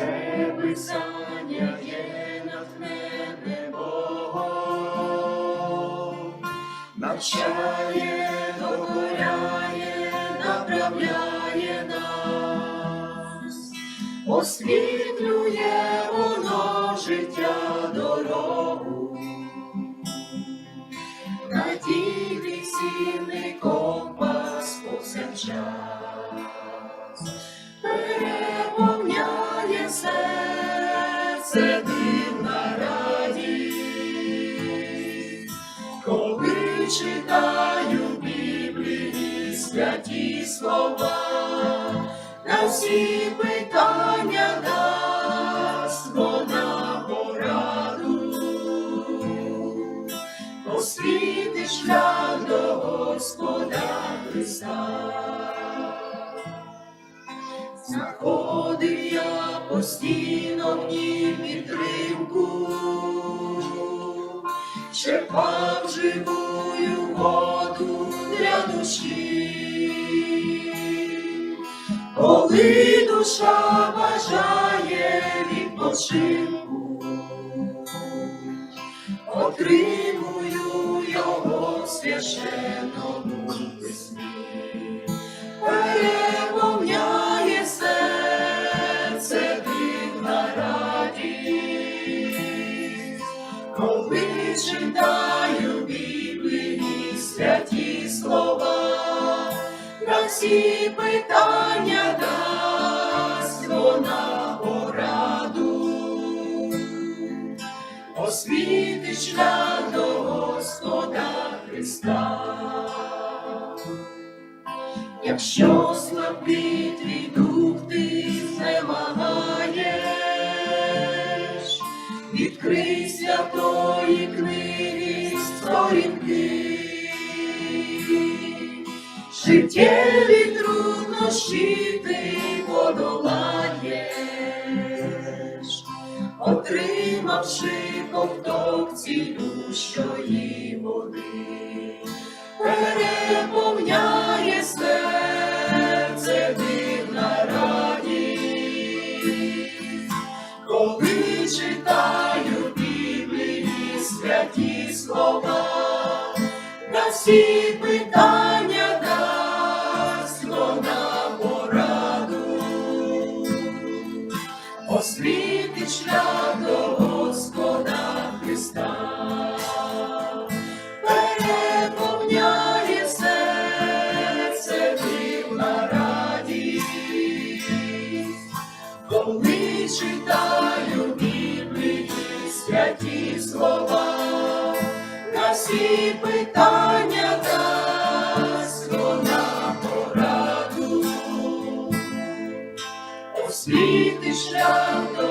Це писання є натхненне Богом, навчає, докоряє, направляє нас, освітлює воно життя дорогу. Надійний цінний компас повсякчас читаю Біблії святі слова, на всі питання дасть вона пораду, освіти шлях до Господа Христа. Знаходив я постійно в ній черпав живую воду для душі, коли душа бажає відпочинку, отримую його священному всі питання дасть вона пораду, освіти шлях до Господа Христа. Якщо слабкий твій життєві труднощі ти подолаєш, отримавши ковток цілющої води. Переповняє серце дивна радість, коли читаю Біблії святі слова, на всі освітить шлях до Господа Христа, переповняє серце дивна радість, коли читаю Біблії святі слова, на всі питання дасть на пораду. Освіт шлях до